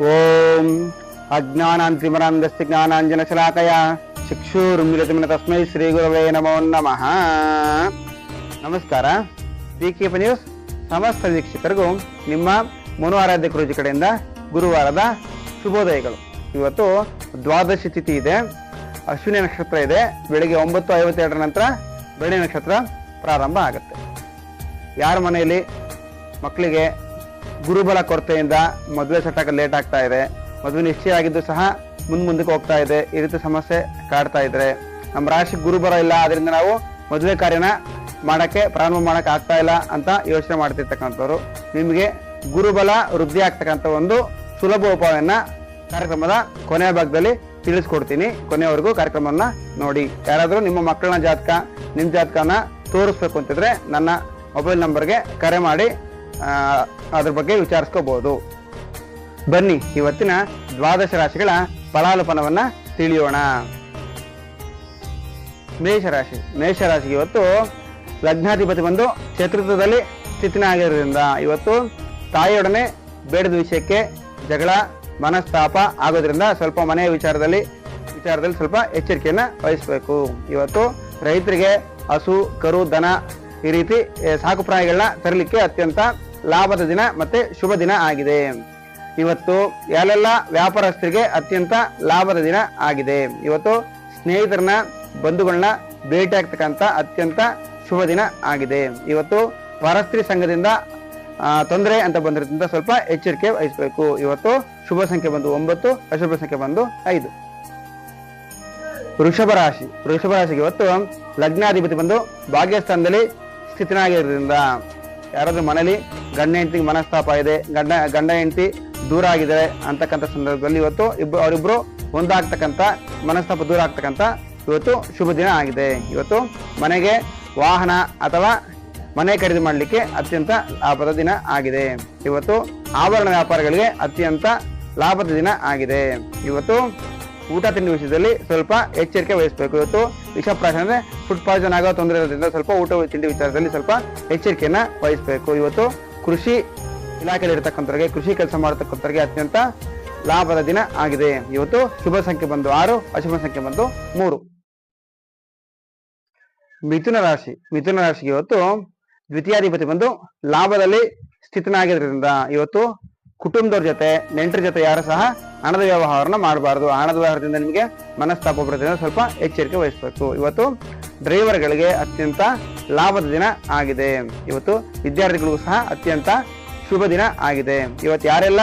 ಓಂ ಅಜ್ಞಾನಾಂತಿಮರಾಂಧಸ್ತಿ ಜ್ಞಾನಾಂಜನ ಶಲಾಕಯ. ಚಕ್ಷುರುಮಿಲತಿಮಿನ ತಸ್ಮೈ ಶ್ರೀ ಗುರವೇ ನಮೋ ನಮಃ. ನಮಸ್ಕಾರ. ಪಿಕೆಪ ನ್ಯೂಸ್. ಸಮಸ್ತ ವೀಕ್ಷಕರಿಗೂ ನಿಮ್ಮ ಮನು ಆರಾಧ್ಯ ಗುರುಜಿ ಕಡೆಯಿಂದ ಗುರುವಾರದ ಶುಭೋದಯಗಳು. ಇವತ್ತು ದ್ವಾದಶಿ ತಿಥಿ ಇದೆ. ಅಶ್ವಿನಿ ನಕ್ಷತ್ರ ಇದೆ. ಬೆಳಿಗ್ಗೆ ಒಂಬತ್ತು ಐವತ್ತೆರಡರ ನಂತರ ಬೆಳ್ಳಿ ನಕ್ಷತ್ರ ಪ್ರಾರಂಭ ಆಗುತ್ತೆ. ಯಾರ ಮನೆಯಲ್ಲಿ ಮಕ್ಕಳಿಗೆ ಗುರುಬಲ ಕೊರತೆಯಿಂದ ಮದುವೆ ಸೆಟ್ ಲೇಟ್ ಆಗ್ತಾ ಇದೆ. ಮದುವೆ ನಿಶ್ಚಯ ಆಗಿದ್ದು ಸಹ ಮುಂದ್ ಮುಂದಕ್ಕೆ ಹೋಗ್ತಾ ಇದೆ. ಈ ರೀತಿ ಸಮಸ್ಯೆ ಕಾಡ್ತಾ ಇದ್ರೆ ನಮ್ಮ ರಾಶಿ ಗುರುಬಲ ಇಲ್ಲ. ಅದರಿಂದ ನಾವು ಮದುವೆ ಕಾರ್ಯನ ಮಾಡಕ್ಕೆ ಪ್ರಾರಂಭ ಮಾಡಕ್ಕೆ ಆಗ್ತಾ ಇಲ್ಲ ಅಂತ ಯೋಚನೆ ಮಾಡ್ತಿರ್ತಕ್ಕಂಥವ್ರು. ನಿಮಗೆ ಗುರುಬಲ ವೃದ್ಧಿ ಆಗ್ತಕ್ಕಂಥ ಒಂದು ಸುಲಭ ಉಪಾಯವನ್ನ ಕಾರ್ಯಕ್ರಮದ ಕೊನೆಯ ಭಾಗದಲ್ಲಿ ತಿಳಿಸ್ಕೊಡ್ತೀನಿ. ಕೊನೆಯವರೆಗೂ ಕಾರ್ಯಕ್ರಮವನ್ನ ನೋಡಿ. ಯಾರಾದರೂ ನಿಮ್ಮ ಮಕ್ಕಳನ್ನ ಜಾತಕ ನಿಮ್ಮ ಜಾತಕನ ತೋರಿಸ್ಬೇಕು ಅಂತಿದ್ರೆ ನನ್ನ ಮೊಬೈಲ್ ನಂಬರ್ಗೆ ಕರೆ ಮಾಡಿ. ಅದ್ರ ಬಗ್ಗೆ ವಿಚಾರಿಸ್ಕೋಬಹುದು ಬನ್ನಿ, ಇವತ್ತಿನ ದ್ವಾದಶ ರಾಶಿಗಳ ಫಲಾನುಫಲವನ್ನ ತಿಳಿಯೋಣ. ಮೇಷರಾಶಿ, ಮೇಷರಾಶಿಗೆ ಇವತ್ತು ಲಗ್ನಾಧಿಪತಿ ಬಂದು ಚತುರ್ಥದಲ್ಲಿ ಸ್ಥಿತಿನ ಆಗಿರೋದ್ರಿಂದ ಇವತ್ತು ತಾಯಿಯೊಡನೆ ಬೇಡದ ವಿಷಯಕ್ಕೆ ಜಗಳ, ಮನಸ್ತಾಪ ಆಗೋದ್ರಿಂದ ಸ್ವಲ್ಪ ಮನೆಯ ವಿಚಾರದಲ್ಲಿ ವಿಚಾರದಲ್ಲಿ ಸ್ವಲ್ಪ ಎಚ್ಚರಿಕೆಯನ್ನು ವಹಿಸಬೇಕು. ಇವತ್ತು ರೈತರಿಗೆ ಹಸು, ಕರು, ದನ ಈ ರೀತಿ ಸಾಕು ಪ್ರಾಣಿಗಳನ್ನ ತರಲಿಕ್ಕೆ ಅತ್ಯಂತ ಲಾಭದ ದಿನ ಮತ್ತೆ ಶುಭ ದಿನ ಆಗಿದೆ. ಇವತ್ತು ಯಾರೆಲ್ಲ ವ್ಯಾಪಾರಸ್ಥರಿಗೆ ಅತ್ಯಂತ ಲಾಭದ ದಿನ ಆಗಿದೆ. ಇವತ್ತು ಸ್ನೇಹಿತರನ್ನ, ಬಂಧುಗಳನ್ನ ಭೇಟಿ ಆಗ್ತಕ್ಕಂಥ ಅತ್ಯಂತ ಶುಭ ದಿನ ಆಗಿದೆ. ಇವತ್ತು ಪರಸ್ತ್ರೀ ಸಂಘದಿಂದ ತೊಂದರೆ ಅಂತ ಬಂದಿರೋದ್ರಿಂದ ಸ್ವಲ್ಪ ಎಚ್ಚರಿಕೆ ವಹಿಸಬೇಕು. ಇವತ್ತು ಶುಭ ಸಂಖ್ಯೆ ಬಂದು ಒಂಬತ್ತು, ಅಶುಭ ಸಂಖ್ಯೆ ಬಂದು ಐದು. ವೃಷಭ ರಾಶಿ. ವೃಷಭ ರಾಶಿಗೆ ಇವತ್ತು ಲಗ್ನಾಧಿಪತಿ ಬಂದು ಭಾಗ್ಯಸ್ಥಾನದಲ್ಲಿ ಸ್ಥಿತನಾಗಿರೋದ್ರಿಂದ ಯಾರಾದ್ರೂ ಮನೇಲಿ ಗಂಡ ಹೆಂಡತಿಗೆ ಮನಸ್ತಾಪ ಇದೆ, ಗಂಡ ಗಂಡ ಹೆಂಡತಿ ದೂರ ಆಗಿದ್ದಾರೆ ಅಂತಕ್ಕಂಥ ಸಂದರ್ಭದಲ್ಲಿ ಇವತ್ತು ಇಬ್ಬರು ಅವರಿಬ್ಬರು ಒಂದಾಗ್ತಕ್ಕಂಥ, ಮನಸ್ತಾಪ ದೂರ ಆಗ್ತಕ್ಕಂಥ ಇವತ್ತು ಶುಭ ದಿನ ಆಗಿದೆ. ಇವತ್ತು ಮನೆಗೆ ವಾಹನ ಅಥವಾ ಮನೆ ಖರೀದಿ ಮಾಡಲಿಕ್ಕೆ ಅತ್ಯಂತ ಲಾಭದ ದಿನ ಆಗಿದೆ. ಇವತ್ತು ಆಭರಣ ವ್ಯಾಪಾರಗಳಿಗೆ ಅತ್ಯಂತ ಲಾಭದ ದಿನ ಆಗಿದೆ. ಇವತ್ತು ಊಟ ತಿಂಡಿ ವಿಷಯದಲ್ಲಿ ಸ್ವಲ್ಪ ಎಚ್ಚರಿಕೆ ವಹಿಸಬೇಕು. ಇವತ್ತು ವಿಷಪ್ರಾಶನ ಅಂದ್ರೆ ಫುಡ್ ಪಾಯ್ಸನ್ ಆಗೋ ತೊಂದರೆ ಇರೋದ್ರಿಂದ ಸ್ವಲ್ಪ ಊಟ ತಿಂಡಿ ವಿಚಾರದಲ್ಲಿ ಸ್ವಲ್ಪ ಎಚ್ಚರಿಕೆಯನ್ನ ವಹಿಸಬೇಕು. ಇವತ್ತು ಕೃಷಿ ಇಲಾಖೆಯಲ್ಲಿ ಇರತಕ್ಕಂಥವ್ರಿಗೆ ಕೃಷಿ ಕೆಲಸ ಮಾಡತಕ್ಕಂಥವ್ರಿಗೆ ಅತ್ಯಂತ ಲಾಭದ ದಿನ ಆಗಿದೆ. ಇವತ್ತು ಶುಭ ಸಂಖ್ಯೆ ಬಂದು ಆರು, ಅಶುಭ ಸಂಖ್ಯೆ ಬಂದು ಮೂರು. ಮಿಥುನ ರಾಶಿ. ಮಿಥುನ ರಾಶಿಗೆ ಇವತ್ತು ದ್ವಿತೀಯಾಧಿಪತಿ ಬಂದು ಲಾಭದಲ್ಲಿ ಸ್ಥಿತನಾಗಿರೋದ್ರಿಂದ ಇವತ್ತು ಕುಟುಂಬದವ್ರ ಜೊತೆ, ನೆಂಟರ ಜೊತೆ ಯಾರು ಸಹ ಹಣದ ವ್ಯವಹಾರನ ಮಾಡಬಾರದು. ಹಣದ ವ್ಯವಹಾರದಿಂದ ನಿಮಗೆ ಮನಸ್ತಾಪ ಬರೋದ್ರಿಂದ ಸ್ವಲ್ಪ ಎಚ್ಚರಿಕೆ ವಹಿಸಬೇಕು. ಇವತ್ತು ಡ್ರೈವರ್ಗಳಿಗೆ ಅತ್ಯಂತ ಲಾಭದ ದಿನ ಆಗಿದೆ. ಇವತ್ತು ವಿದ್ಯಾರ್ಥಿಗಳಿಗೂ ಸಹ ಅತ್ಯಂತ ಶುಭ ದಿನ ಆಗಿದೆ. ಇವತ್ತು ಯಾರೆಲ್ಲ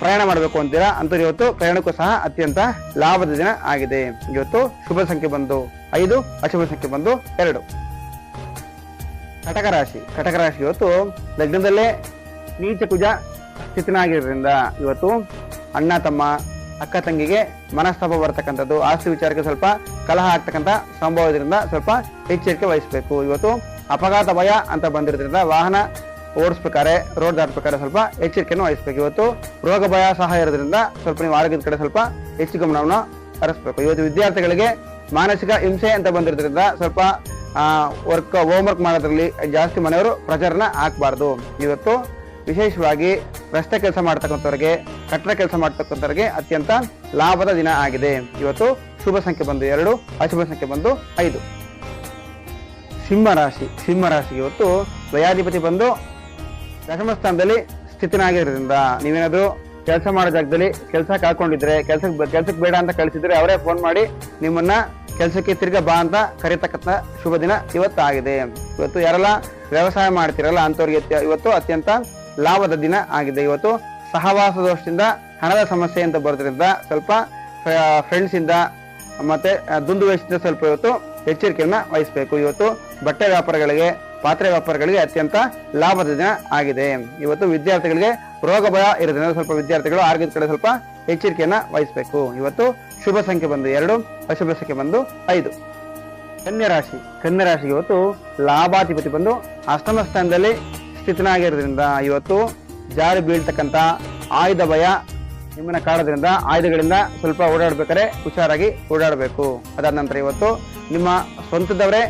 ಪ್ರಯಾಣ ಮಾಡಬೇಕು ಅಂತೀರಾ? ಅಂತ ಇವತ್ತು ಪ್ರಯಾಣಕ್ಕೂ ಸಹ ಅತ್ಯಂತ ಲಾಭದ ದಿನ ಆಗಿದೆ. ಇವತ್ತು ಶುಭ ಸಂಖ್ಯೆ ಬಂದು ಐದು, ಅಶುಭ ಸಂಖ್ಯೆ ಬಂದು ಎರಡು. ಕಟಕ ರಾಶಿ. ಕಟಕ ರಾಶಿ ಇವತ್ತು ಲಗ್ನದಲ್ಲೇ ನೀಚ ಕುಜ ಸ್ಥಿತನಾಗಿರೋದ್ರಿಂದ ಇವತ್ತು ಅಣ್ಣ ತಮ್ಮ, ಅಕ್ಕ ತಂಗಿಗೆ ಮನಸ್ತಾಪ ಬರ್ತಕ್ಕಂಥದ್ದು. ಆಸ್ತಿ ವಿಚಾರಕ್ಕೆ ಸ್ವಲ್ಪ ಕಲಹ ಆಗ್ತಕ್ಕಂಥ ಸಂಭವ ಇದರಿಂದ ಸ್ವಲ್ಪ ಎಚ್ಚರಿಕೆ ವಹಿಸಬೇಕು. ಇವತ್ತು ಅಪಘಾತ ಭಯ ಅಂತ ಬಂದಿರೋದ್ರಿಂದ ವಾಹನ ಓಡಿಸ್ಬೇಕಾರೆ ರೋಡ್ ದಾಟಬೇಕಾದ್ರೆ ಸ್ವಲ್ಪ ಎಚ್ಚರಿಕೆಯನ್ನು ವಹಿಸಬೇಕು. ಇವತ್ತು ರೋಗ ಭಯ ಸಹ ಇರೋದ್ರಿಂದ ಸ್ವಲ್ಪ ನೀವು ಆರೋಗ್ಯದ ಕಡೆ ಸ್ವಲ್ಪ ಹೆಚ್ಚು ಗಮನವನ್ನು ಹರಿಸ್ಬೇಕು. ಇವತ್ತು ವಿದ್ಯಾರ್ಥಿಗಳಿಗೆ ಮಾನಸಿಕ ಹಿಂಸೆ ಅಂತ ಬಂದಿರೋದ್ರಿಂದ ಸ್ವಲ್ಪ ವರ್ಕ್ ಹೋಮ್ ವರ್ಕ್ ಮಾಡೋದ್ರಲ್ಲಿ ಜಾಸ್ತಿ ಮನೆಯವರು ಪ್ರಚಾರನ ಹಾಕಬಾರ್ದು. ಇವತ್ತು ವಿಶೇಷವಾಗಿ ರಸ್ತೆ ಕೆಲಸ ಮಾಡ್ತಕ್ಕಂಥವ್ರಿಗೆ, ಕಟ್ಟಡ ಕೆಲಸ ಮಾಡ್ತಕ್ಕಂಥವ್ರಿಗೆ ಅತ್ಯಂತ ಲಾಭದ ದಿನ ಆಗಿದೆ. ಇವತ್ತು ಶುಭ ಸಂಖ್ಯೆ ಬಂದು ಎರಡು, ಅಶುಭ ಸಂಖ್ಯೆ ಬಂದು ಐದು. ಸಿಂಹ ರಾಶಿ ಸಿಂಹ ರಾಶಿ ಇವತ್ತು ದಯಾಧಿಪತಿ ಬಂದು ದಶಮ ಸ್ಥಾನದಲ್ಲಿ ಸ್ಥಿತನಾಗಿರೋದ್ರಿಂದ ನೀವೇನಾದರೂ ಕೆಲಸ ಮಾಡೋ ಜಾಗದಲ್ಲಿ ಕೆಲಸ ಕಾಕೊಂಡಿದ್ರೆ ಕೆಲಸಕ್ಕೆ ಕೆಲಸಕ್ಕೆ ಬೇಡ ಅಂತ ಕಳಿಸಿದ್ರೆ ಅವರೇ ಫೋನ್ ಮಾಡಿ ನಿಮ್ಮನ್ನ ಕೆಲಸಕ್ಕೆ ತಿರ್ಗ ಬಾ ಅಂತ ಕರೀತಕ್ಕಂಥ ಶುಭ ದಿನ ಇವತ್ತು ಆಗಿದೆ ಇವತ್ತು ಯಾರೆಲ್ಲ ವ್ಯವಸಾಯ ಮಾಡ್ತಿರಲ್ಲ ಅಂಥವ್ರಿಗೆ ಇವತ್ತು ಅತ್ಯಂತ ಲಾಭದ ದಿನ ಆಗಿದೆ. ಇವತ್ತು ಸಹವಾಸ ದೋಷದಿಂದ ಹಣದ ಸಮಸ್ಯೆ ಅಂತ ಬರೋದ್ರಿಂದ ಸ್ವಲ್ಪ ಫ್ರೆಂಡ್ಸ್ ಇಂದ ಮತ್ತೆ ದುಂದು ವೇಷದಿಂದ ಸ್ವಲ್ಪ ಇವತ್ತು ಎಚ್ಚರಿಕೆಯನ್ನ ವಹಿಸಬೇಕು. ಇವತ್ತು ಬಟ್ಟೆ ವ್ಯಾಪಾರಗಳಿಗೆ, ಪಾತ್ರೆ ವ್ಯಾಪಾರಗಳಿಗೆ ಅತ್ಯಂತ ಲಾಭದ ದಿನ ಆಗಿದೆ. ಇವತ್ತು ವಿದ್ಯಾರ್ಥಿಗಳಿಗೆ ರೋಗ ಭಯ ಇರೋದ್ರಿಂದ ಸ್ವಲ್ಪ ವಿದ್ಯಾರ್ಥಿಗಳು ಆರೋಗ್ಯದ ಕಡೆ ಸ್ವಲ್ಪ ಎಚ್ಚರಿಕೆಯನ್ನ ವಹಿಸಬೇಕು. ಇವತ್ತು ಶುಭ ಸಂಖ್ಯೆ ಬಂದು ಎರಡು, ಅಶುಭ ಸಂಖ್ಯೆ ಬಂದು ಐದು. ಕನ್ಯಾ ರಾಶಿ. ಕನ್ಯಾ ರಾಶಿಗೆ ಇವತ್ತು ಲಾಭಾಧಿಪತಿ ಬಂದು ಅಷ್ಟಮ ಸ್ಥಾನದಲ್ಲಿ ಸ್ಥಿತನಾಗಿರೋದ್ರಿಂದ ಇವತ್ತು ಜಾರಿ ಬೀಳ್ತಕ್ಕಂಥ ಆಯುಧ ಭಯ ನಿಮ್ಮನ್ನ ಕಾಡೋದ್ರಿಂದ, ಆಯುಧಗಳಿಂದ ಸ್ವಲ್ಪ ಓಡಾಡ್ಬೇಕಾದ್ರೆ ಹುಷಾರಾಗಿ ಓಡಾಡಬೇಕು. ಅದಾದ ನಂತರ ಇವತ್ತು ನಿಮ್ಮ ಸ್ವಂತದವರೇ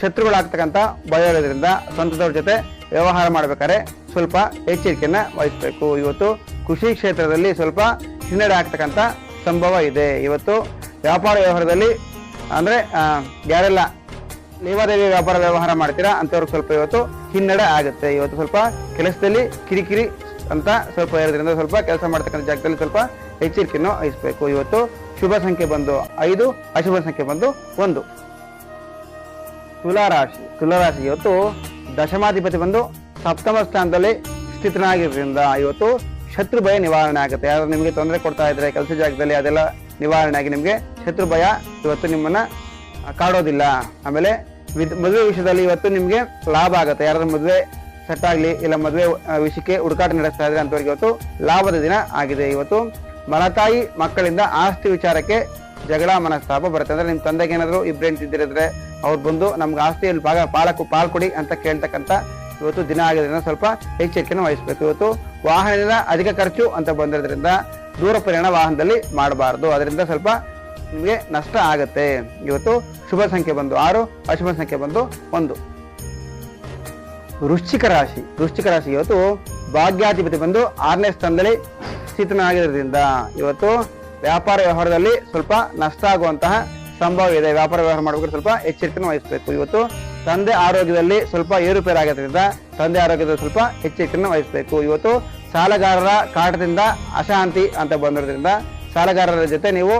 ಶತ್ರುಗಳಾಗ್ತಕ್ಕಂಥ ಭಯ ಇರೋದ್ರಿಂದ ಸ್ವಂತದವ್ರ ಜೊತೆ ವ್ಯವಹಾರ ಮಾಡ್ಬೇಕಾದ್ರೆ ಸ್ವಲ್ಪ ಎಚ್ಚರಿಕೆಯನ್ನ ವಹಿಸಬೇಕು. ಇವತ್ತು ಕೃಷಿ ಕ್ಷೇತ್ರದಲ್ಲಿ ಸ್ವಲ್ಪ ಹಿನ್ನಡೆ ಆಗ್ತಕ್ಕಂಥ ಸಂಭವ ಇದೆ. ಇವತ್ತು ವ್ಯಾಪಾರ ವ್ಯವಹಾರದಲ್ಲಿ, ಅಂದ್ರೆ ಯಾರೆಲ್ಲ ಲೇವಾದೇವಿ ವ್ಯಾಪಾರ ವ್ಯವಹಾರ ಮಾಡ್ತೀರಾ ಅಂತವ್ರಿಗೆ ಸ್ವಲ್ಪ ಇವತ್ತು ಹಿನ್ನಡೆ ಆಗುತ್ತೆ. ಇವತ್ತು ಸ್ವಲ್ಪ ಕೆಲಸದಲ್ಲಿ ಕಿರಿಕಿರಿ ಅಂತ ಸ್ವಲ್ಪ ಇರೋದ್ರಿಂದ ಸ್ವಲ್ಪ ಕೆಲಸ ಮಾಡ್ತಕ್ಕಂಥ ಜಾಗದಲ್ಲಿ ಸ್ವಲ್ಪ ಎಚ್ಚರಿಕೆಯನ್ನು ವಹಿಸಬೇಕು. ಇವತ್ತು ಶುಭ ಸಂಖ್ಯೆ ಬಂದು ಐದು, ಅಶುಭ ಸಂಖ್ಯೆ ಬಂದು ಒಂದು. ತುಲಾರಾಶಿ. ತುಲಾರಾಶಿ ಇವತ್ತು ದಶಮಾಧಿಪತಿ ಬಂದು ಸಪ್ತಮ ಸ್ಥಾನದಲ್ಲಿ ಸ್ಥಿತನಾಗಿರೋದ್ರಿಂದ ಇವತ್ತು ಶತ್ರು ಭಯ ನಿವಾರಣೆ ಆಗುತ್ತೆ. ಯಾರು ನಿಮಗೆ ತೊಂದರೆ ಕೊಡ್ತಾ ಇದ್ರೆ ಕೆಲಸ ಜಾಗದಲ್ಲಿ ಅದೆಲ್ಲ ನಿವಾರಣೆ ಆಗಿ ನಿಮಗೆ ಶತ್ರು ಭಯ ಇವತ್ತು ನಿಮ್ಮನ್ನ ಕಾಡೋದಿಲ್ಲ. ಆಮೇಲೆ ಮದುವೆ ವಿಷಯದಲ್ಲಿ ಇವತ್ತು ನಿಮಗೆ ಲಾಭ ಆಗುತ್ತೆ. ಯಾರಾದ್ರೂ ಮದುವೆ ಸೆಟ್ ಆಗ್ಲಿ ಇಲ್ಲ ಮದುವೆ ವಿಷಯಕ್ಕೆ ಹುಡುಕಾಟ ನಡೆಸ್ತಾ ಇದ್ರೆ ಅಂತವ್ರಿಗೆ ಇವತ್ತು ಲಾಭದ ದಿನ ಆಗಿದೆ. ಇವತ್ತು ಮಲತಾಯಿ ಮಕ್ಕಳಿಂದ ಆಸ್ತಿ ವಿಚಾರಕ್ಕೆ ಜಗಳ ಮನಸ್ತಾಪ ಬರುತ್ತೆ. ಅಂದ್ರೆ ನಿಮ್ ತಂದೆಗೆ ಏನಾದ್ರು ಇಬ್ರು ಹೆಂಡ್ತಿದ್ದಿರಿದ್ರೆ ಅವ್ರು ಬಂದು ನಮ್ಗೆ ಆಸ್ತಿಯಲ್ಲಿ ಭಾಗ ಪಾಲಕು ಪಾಲ್ ಕೊಡಿ ಅಂತ ಕೇಳ್ತಕ್ಕಂತ ಇವತ್ತು ದಿನ ಆಗಿದ್ರಿಂದ ಸ್ವಲ್ಪ ಎಚ್ಚರಿಕೆಯನ್ನು ವಹಿಸ್ಬೇಕು. ಇವತ್ತು ವಾಹನದಿಂದ ಅಧಿಕ ಖರ್ಚು ಅಂತ ಬಂದಿರೋದ್ರಿಂದ ದೂರ ಪ್ರಯಾಣ ವಾಹನದಲ್ಲಿ ಮಾಡಬಾರ್ದು. ಅದರಿಂದ ಸ್ವಲ್ಪ ನಿಮಗೆ ನಷ್ಟ ಆಗುತ್ತೆ. ಇವತ್ತು ಶುಭ ಸಂಖ್ಯೆ ಬಂದು ಆರು, ಅಶುಭ ಸಂಖ್ಯೆ ಬಂದು ಒಂದು. ವೃಶ್ಚಿಕ ರಾಶಿ. ವೃಶ್ಚಿಕ ರಾಶಿ ಇವತ್ತು ಭಾಗ್ಯಾಧಿಪತಿ ಬಂದು ಆರನೇ ಸ್ಥಾನದಲ್ಲಿ ಸ್ಥಿತನಾಗಿರೋದ್ರಿಂದ ಇವತ್ತು ವ್ಯಾಪಾರ ವ್ಯವಹಾರದಲ್ಲಿ ಸ್ವಲ್ಪ ನಷ್ಟ ಆಗುವಂತಹ ಸಂಭವ ಇದೆ. ವ್ಯಾಪಾರ ವ್ಯವಹಾರ ಮಾಡಬೇಕಾದ್ರೆ ಸ್ವಲ್ಪ ಎಚ್ಚರಿಕೆ ವಹಿಸಬೇಕು. ಇವತ್ತು ತಂದೆ ಆರೋಗ್ಯದಲ್ಲಿ ಸ್ವಲ್ಪ ಏರುಪೇರು ಆಗೋದ್ರಿಂದ ತಂದೆ ಆರೋಗ್ಯದಲ್ಲಿ ಸ್ವಲ್ಪ ಎಚ್ಚರಿಕೆಯನ್ನು ವಹಿಸಬೇಕು. ಇವತ್ತು ಸಾಲಗಾರರ ಕಾಟದಿಂದ ಅಶಾಂತಿ ಅಂತ ಬಂದಿರೋದ್ರಿಂದ ಸಾಲಗಾರರ ಜೊತೆ ನೀವು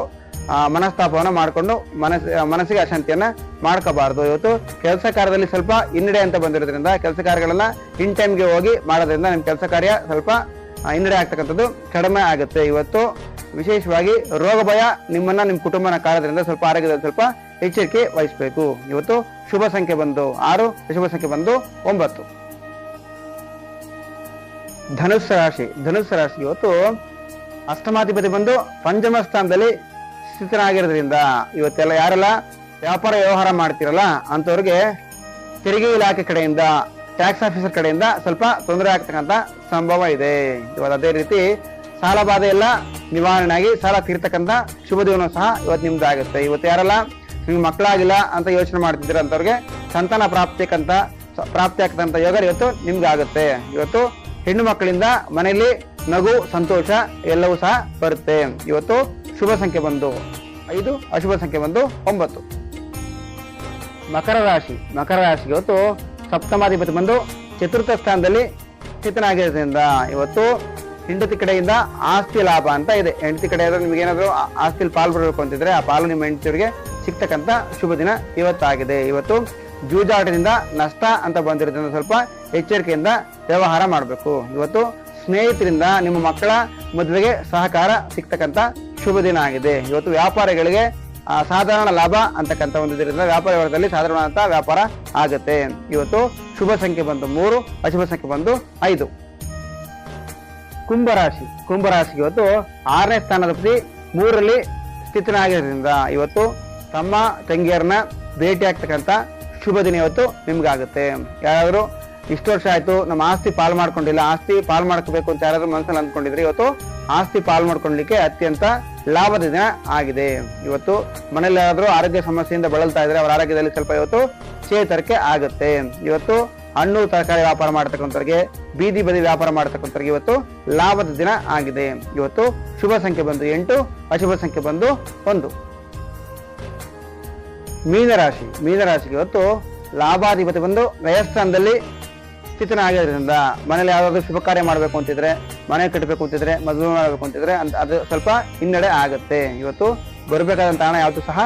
ಮನಸ್ತಾಪವನ್ನ ಮಾಡಿಕೊಂಡು ಮನಸ್ ಮನಸ್ಸಿಗೆ ಅಶಾಂತಿಯನ್ನ ಮಾಡ್ಕೋಬಾರ್ದು. ಇವತ್ತು ಕೆಲಸ ಕಾರ್ಯದಲ್ಲಿ ಸ್ವಲ್ಪ ಹಿನ್ನಡೆ ಅಂತ ಬಂದಿರೋದ್ರಿಂದ ಕೆಲಸ ಕಾರ್ಯಗಳನ್ನ ಇನ್ ಟೈಮ್ಗೆ ಹೋಗಿ ಮಾಡೋದ್ರಿಂದ ನಿಮ್ಮ ಕೆಲಸ ಕಾರ್ಯ ಸ್ವಲ್ಪ ಹಿನ್ನಡೆ ಆಗ್ತಕ್ಕಂಥದ್ದು ಕಡಿಮೆ ಆಗುತ್ತೆ. ಇವತ್ತು ವಿಶೇಷವಾಗಿ ರೋಗ ಭಯ ನಿಮ್ಮನ್ನ ನಿಮ್ಮ ಕುಟುಂಬನ ಕಾರದ್ರಿಂದ ಸ್ವಲ್ಪ ಆರೋಗ್ಯದಲ್ಲಿ ಸ್ವಲ್ಪ ಎಚ್ಚರಿಕೆ ವಹಿಸಬೇಕು. ಇವತ್ತು ಶುಭ ಸಂಖ್ಯೆ ಬಂದು ಆರು, ಶುಭ ಸಂಖ್ಯೆ ಬಂದು ಒಂಬತ್ತು. ಧನುಸ್ಸು ರಾಶಿ ಧನುಸ್ಸು ರಾಶಿ ಇವತ್ತು ಅಷ್ಟಮಾಧಿಪತಿ ಬಂದು ಪಂಚಮ ಸ್ಥಾನದಲ್ಲಿ ಸ್ಥಿತನಾಗಿರೋದ್ರಿಂದ ಇವತ್ತೆಲ್ಲ ಯಾರೆಲ್ಲ ವ್ಯಾಪಾರ ವ್ಯವಹಾರ ಮಾಡ್ತಿರಲ್ಲ ಅಂಥವ್ರಿಗೆ ತೆರಿಗೆ ಇಲಾಖೆ ಕಡೆಯಿಂದ ಟ್ಯಾಕ್ಸ್ ಆಫೀಸರ್ ಕಡೆಯಿಂದ ಸ್ವಲ್ಪ ತೊಂದರೆ ಆಗ್ತಕ್ಕಂಥ ಸಂಭವ ಇದೆ. ಇವತ್ತು ಅದೇ ರೀತಿ ಸಾಲ ಬಾಧೆ ಎಲ್ಲ ನಿವಾರಣೆ ಆಗಿ ಸಾಲ ತೀರ್ತಕ್ಕಂಥ ಶುಭ ದಿನ ಸಹ ಇವತ್ತು ನಿಮ್ದು ಆಗುತ್ತೆ. ಇವತ್ತು ಯಾರೆಲ್ಲ ನಿಮ್ಗೆ ಮಕ್ಕಳಾಗಿಲ್ಲ ಅಂತ ಯೋಚನೆ ಮಾಡ್ತಿದ್ದೀರ ಅಂಥವ್ರಿಗೆ ಸಂತಾನ ಪ್ರಾಪ್ತಿಕಂತ ಪ್ರಾಪ್ತಿ ಆಗ್ತಕ್ಕಂಥ ಯೋಗ ಇವತ್ತು ನಿಮ್ಗೆ ಆಗುತ್ತೆ. ಇವತ್ತು ಹೆಣ್ಣು ಮಕ್ಕಳಿಂದ ಮನೆಯಲ್ಲಿ ನಗು, ಸಂತೋಷ ಎಲ್ಲವೂ ಸಹ ಬರುತ್ತೆ. ಇವತ್ತು ಶುಭ ಸಂಖ್ಯೆ ಬಂದು ಐದು, ಅಶುಭ ಸಂಖ್ಯೆ ಬಂದು ಒಂಬತ್ತು. ಮಕರ ರಾಶಿ, ಮಕರ ರಾಶಿಗೆ ಇವತ್ತು ಸಪ್ತಮಾಧಿಪತಿ ಬಂದು ಚತುರ್ಥ ಸ್ಥಾನದಲ್ಲಿ ಸ್ಥಿತನಾಗಿರೋದ್ರಿಂದ ಇವತ್ತು ಹೆಂಡತಿ ಕಡೆಯಿಂದ ಆಸ್ತಿ ಲಾಭ ಅಂತ ಇದೆ. ಹೆಂಡತಿ ಕಡೆ ನಿಮ್ಗೆ ಏನಾದರೂ ಆಸ್ತಿಲಿ ಪಾಲು ಬರಬೇಕು ಅಂತಿದ್ರೆ ಆ ಪಾಲು ನಿಮ್ಮ ಹೆಂಡತಿಯವರಿಗೆ ಸಿಗ್ತಕ್ಕಂಥ ಶುಭ ದಿನ ಇವತ್ತಾಗಿದೆ. ಇವತ್ತು ಜೂಜಾಟದಿಂದ ನಷ್ಟ ಅಂತ ಬಂದಿರೋದ್ರಿಂದ ಸ್ವಲ್ಪ ಎಚ್ಚರಿಕೆಯಿಂದ ವ್ಯವಹಾರ ಮಾಡಬೇಕು. ಇವತ್ತು ಸ್ನೇಹಿತರಿಂದ ನಿಮ್ಮ ಮಕ್ಕಳ ಮದುವೆಗೆ ಸಹಕಾರ ಸಿಗ್ತಕ್ಕಂತ ಶುಭ ದಿನ ಆಗಿದೆ. ಇವತ್ತು ವ್ಯಾಪಾರಿಗಳಿಗೆ ಸಾಧಾರಣ ಲಾಭ ಅಂತಕ್ಕಂಥ ಒಂದು ಇದರಿಂದ ವ್ಯಾಪಾರ ವ್ಯವಹಾರದಲ್ಲಿ ಸಾಧಾರಣವಂತ ವ್ಯಾಪಾರ ಆಗುತ್ತೆ. ಇವತ್ತು ಶುಭ ಸಂಖ್ಯೆ ಬಂದು ಮೂರು, ಅಶುಭ ಸಂಖ್ಯೆ ಬಂದು ಐದು. ಕುಂಭರಾಶಿ ಕುಂಭರಾಶಿ ಇವತ್ತು ಆರನೇ ಸ್ಥಾನದ ಪ್ರತಿ ಮೂರರಲ್ಲಿ ಸ್ಥಿತನಾಗಿರೋದ್ರಿಂದ ಇವತ್ತು ತಮ್ಮ ತಂಗಿಯರನ್ನ ಭೇಟಿ ಆಗ್ತಕ್ಕಂಥ ಶುಭ ದಿನ ಇವತ್ತು ನಿಮ್ಗಾಗುತ್ತೆ. ಯಾರಾದರೂ ಇಷ್ಟು ವರ್ಷ ಆಯ್ತು, ನಮ್ಮ ಆಸ್ತಿ ಪಾಲು ಮಾಡ್ಕೊಂಡಿಲ್ಲ, ಆಸ್ತಿ ಪಾಲು ಮಾಡ್ಕೋಬೇಕು ಅಂತ ಯಾರಾದ್ರೂ ಮನಸ್ಸಲ್ಲಿ ಅಂದ್ಕೊಂಡಿದ್ರೆ ಇವತ್ತು ಆಸ್ತಿ ಪಾಲು ಮಾಡ್ಕೊಳ್ಲಿಕ್ಕೆ ಅತ್ಯಂತ ಲಾಭದ ದಿನ ಆಗಿದೆ. ಇವತ್ತು ಮನೆಯಲ್ಲಾದರೂ ಆರೋಗ್ಯ ಸಮಸ್ಯೆಯಿಂದ ಬಳಲ್ತಾ ಇದ್ರೆ ಅವರ ಆರೋಗ್ಯದಲ್ಲಿ ಸ್ವಲ್ಪ ಇವತ್ತು ಚೇತರಿಕೆ ಆಗುತ್ತೆ. ಇವತ್ತು ಹಣ್ಣು, ತರಕಾರಿ ವ್ಯಾಪಾರ ಮಾಡ್ತಕ್ಕಂಥವ್ರಿಗೆ, ಬೀದಿ ಬದಿ ವ್ಯಾಪಾರ ಮಾಡ್ತಕ್ಕಂಥವ್ರಿಗೆ ಇವತ್ತು ಲಾಭದ ದಿನ ಆಗಿದೆ. ಇವತ್ತು ಶುಭ ಸಂಖ್ಯೆ ಬಂದು ಎಂಟು, ಅಶುಭ ಸಂಖ್ಯೆ ಬಂದು ಒಂದು. ಮೀನರಾಶಿ, ಮೀನರಾಶಿಗೆ ಇವತ್ತು ಲಾಭಾಧಿಪತಿ ಬಂದು ವ್ಯಯಸ್ಥಾನದಲ್ಲಿ ಸ್ಥಿತನಾಗಿರೋದ್ರಿಂದ ಮನೇಲಿ ಯಾವ್ದಾದ್ರು ಶುಭ ಕಾರ್ಯ ಮಾಡಬೇಕು ಅಂತಿದ್ರೆ, ಮನೆ ಕಟ್ಟಬೇಕು ಅಂತಿದ್ರೆ, ಮದುವೆ ಮಾಡಬೇಕು ಅಂತಿದ್ರೆ ಅಂತ ಅದು ಸ್ವಲ್ಪ ಹಿನ್ನಡೆ ಆಗುತ್ತೆ. ಇವತ್ತು ಬರಬೇಕಾದಂತ ಹಣ ಯಾವುದು ಸಹ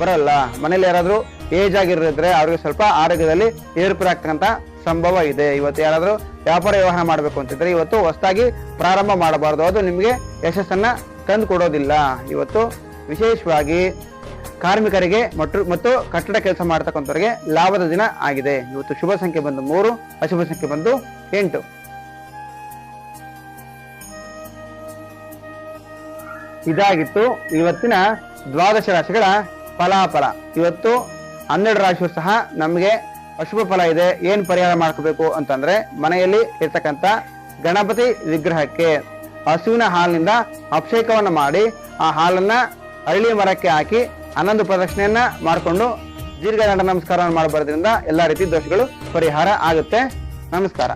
ಬರಲ್ಲ. ಮನೇಲಿ ಯಾರಾದರೂ ಏಜ್ ಆಗಿರೋದ್ರೆ ಅವ್ರಿಗೆ ಸ್ವಲ್ಪ ಆರೋಗ್ಯದಲ್ಲಿ ಏರುಪೇರು ಆಗ್ತಕ್ಕಂತ ಸಂಭವ ಇದೆ. ಇವತ್ತು ಯಾರಾದರೂ ವ್ಯಾಪಾರ ವ್ಯವಹಾರ ಮಾಡಬೇಕು ಅಂತಿದ್ರೆ ಇವತ್ತು ಹೊಸದಾಗಿ ಪ್ರಾರಂಭ ಮಾಡಬಾರ್ದು. ಅದು ನಿಮಗೆ ಯಶಸ್ಸನ್ನ ತಂದು ಕೊಡೋದಿಲ್ಲ. ಇವತ್ತು ವಿಶೇಷವಾಗಿ ಕಾರ್ಮಿಕರಿಗೆ ಮತ್ತು ಮತ್ತು ಕಟ್ಟಡ ಕೆಲಸ ಮಾಡ್ತಕ್ಕಂಥವ್ರಿಗೆ ಲಾಭದ ದಿನ ಆಗಿದೆ. ಇವತ್ತು ಶುಭ ಸಂಖ್ಯೆ ಬಂದು ಮೂರು, ಅಶುಭ ಸಂಖ್ಯೆ ಬಂದು ಎಂಟು. ಇದಾಗಿತ್ತು ಇವತ್ತಿನ ದ್ವಾದಶ ರಾಶಿಗಳ ಫಲಾಫಲ. ಇವತ್ತು ಹನ್ನೆರಡು ರಾಶಿಯು ಸಹ ನಮಗೆ ಅಶುಭ ಫಲ ಇದೆ. ಏನು ಪರಿಹಾರ ಮಾಡ್ಕೋಬೇಕು ಅಂತಂದ್ರೆ ಮನೆಯಲ್ಲಿ ಇರ್ತಕ್ಕಂಥ ಗಣಪತಿ ವಿಗ್ರಹಕ್ಕೆ ಹಸುವಿನ ಹಾಲಿನಿಂದ ಅಭಿಷೇಕವನ್ನು ಮಾಡಿ ಆ ಹಾಲನ್ನ ಅರಳಿ ಮರಕ್ಕೆ ಹಾಕಿ ಹನ್ನೊಂದು ಪ್ರದಕ್ಷಿಣೆಯನ್ನ ಮಾಡಿಕೊಂಡು ದೀರ್ಘದಂಡ ನಮಸ್ಕಾರವನ್ನು ಮಾಡಬಾರ್ದ್ರಿಂದ ಎಲ್ಲ ರೀತಿ ದೋಷಗಳು ಪರಿಹಾರ ಆಗುತ್ತೆ. ನಮಸ್ಕಾರ.